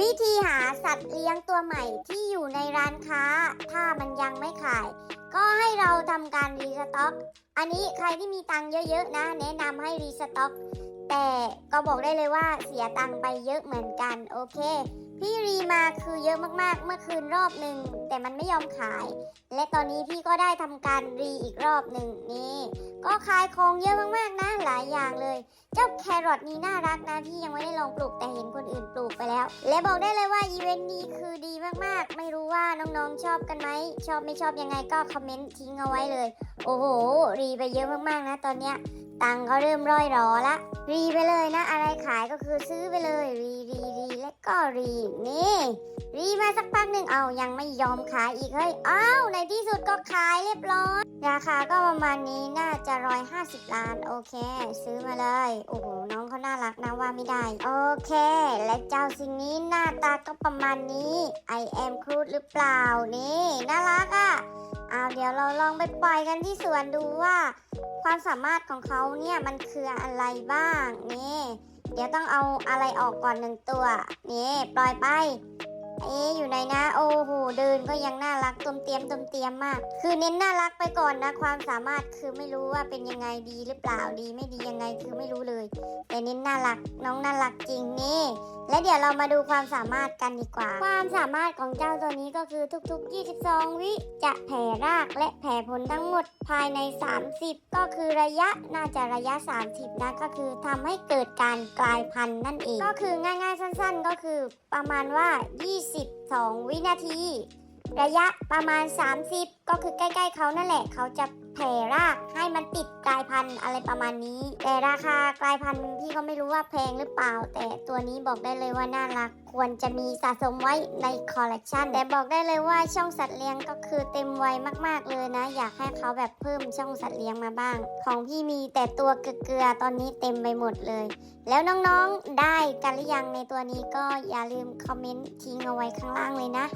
วิธีหาสัตว์เลี้ยงตัวใหม่ที่อยู่ในร้านค้า ถ้ามันยังไม่ขาย ก็ให้เราทำการรีสต็อก อันนี้ใครที่มีตังค์เยอะๆนะ แนะนำให้รีสต็อก แต่ก็บอกได้เลยว่าเสียตังค์ไปเยอะเหมือนกันโอเค พี่รีมาคือเยอะมากๆ เมื่อคืนรอบหนึ่งแต่มันไม่ยอมขาย และตอนนี้พี่ก็ได้ทำการรีอีกรอบหนึ่งนี่ก็ขายของเยอะมากๆนะหลายอย่างเลย เจ้าแครอทนี้น่ารักนะพี่ยังไม่ได้ลองปลูกแต่เห็นคนอื่นปลูกไปแล้ว และบอกได้เลยว่าอีเวนต์นี้คือดีมากๆ ไม่รู้ว่าน้องๆชอบกันไหมชอบไม่ชอบยังไงก็คอมเมนต์ทิ้งเอาไว้เลย โอ้โห รีไปเยอะมากๆนะตอนเนี้ยตังก็เริ่มร่อยรอละ รีไปเลยนะ อะไรขายก็คือซื้อไปเลย รีรีรีและก็รีนี่ รีมาสักพักหนึ่งเอายังไม่ยอมขายอีกเฮ้ยอ้าวในที่สุดก็ขายเรียบร้อย ราคาก็ประมาณนี้น่าจะร้อยห้าสิบล้าน โอเค ซื้อมาเลย โอ้โหน้องเขาน่ารักนะว่าไม่ได้ โอเค และเจ้าสิ่งนี้หน้าตาก็ประมาณนี้ I am Crude หรือเปล่านี่น่ารักอะ่ะเอาเดี๋ยวเราลองไปปล่อยกันที่สวนดูว่า ความสามารถของเขาเนี่ยมันคืออะไรบ้างนี่เดี๋ยวต้องเอาอะไรออกก่อนหนึ่งตัวนี่ปล่อยไป เอ๊อยู่ไหนนะ โอ้โห เดินก็ยังน่ารักตุมเตียมตุมเตียมมาก คือเน้นน่ารักไปก่อนนะ ความสามารถคือไม่รู้ว่าเป็นยังไงดีหรือเปล่าดีไม่ดียังไงคือไม่รู้เลย แต่เน้นน่ารักน้องน่ารักจริงนี่ และเดี๋ยวเรามาดูความสามารถกันดีกว่า ความสามารถของเจ้าตัวนี้ก็คือทุกๆ 22 วิจะแผ่รากและแผ่ผลทั้งหมดภายใน 30 ก็คือระยะน่าจะระยะ 30 นะก็คือทำให้เกิดการกลายพันธุ์นั่นเอง ก็คือง่ายๆสั้นๆ ก็คือประมาณว่า 22 วินาที ระยะประมาณ 30 ก็คือใกล้ ๆเขานั่นแหละ เขาจะแผ่รากให้มันติดกลายพันธุ์อะไรประมาณนี้ แต่ราคากลายพันธุ์พี่ก็ไม่รู้ว่าแพงหรือเปล่า แต่ตัวนี้บอกได้เลยว่าน่ารัก ควรจะมีสะสมไว้ในคอลเลกชันแต่บอกได้เลยว่าช่องสัตว์เลี้ยงก็คือเต็มวัยมาก ๆเลยนะ อยากให้เขาแบบเพิ่มช่องสัตว์เลี้ยงมาบ้าง ของพี่มีแต่ตัวเกลือตอนนี้เต็มไปหมดเลย แล้วน้องๆได้กันหรือยังในตัวนี้ก็อย่าลืมคอมเมนต์ทิ้งเอาไว้ข้างล่างเลยนะ